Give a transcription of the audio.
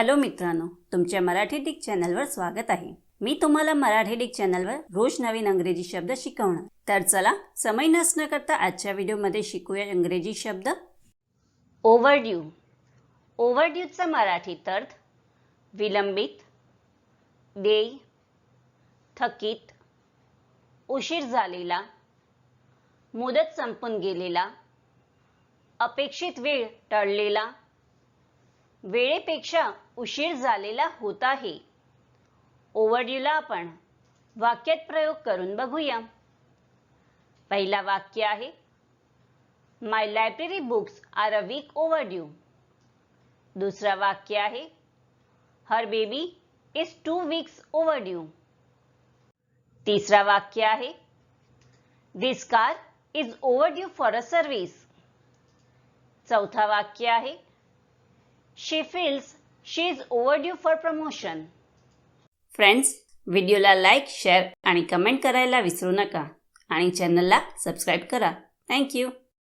Hello मित्रांनो तुमच्या Marathi Dick चॅनलवर स्वागत आहे. मी तुम्हाला मराठी डिक चॅनलवर रोज नवीन अंग्रेजी शब्द शिकवणार. तर चला समय नसणं करता आजच्या व्हिडिओमध्ये शिकूया इंग्रजी शब्द. ओव्हरड्यू ओव्हरड्यूचा मराठीत अर्थ विलंबित देय थकीत उशीर झालेला मुदत संपून गेलेला अपेक्षित वेळ टळलेला वेळेपेक्षा उशीर झालेला होत आहे. ओव्हरड्यूला आपण वाक्यात प्रयोग करून बघूया. पहिला वाक्य आहे my library books are a week overdue दुसरा वाक्य आहे her baby is two weeks overdue तिसरा वाक्य आहे this car is overdue for a service चौथा वाक्य आहे she feels she is overdue for promotion friends व्हिडिओला लाईक शेअर आणि कमेंट करायला विसरू नका. आणि चॅनलला सबस्क्राईब करा. थँक्यू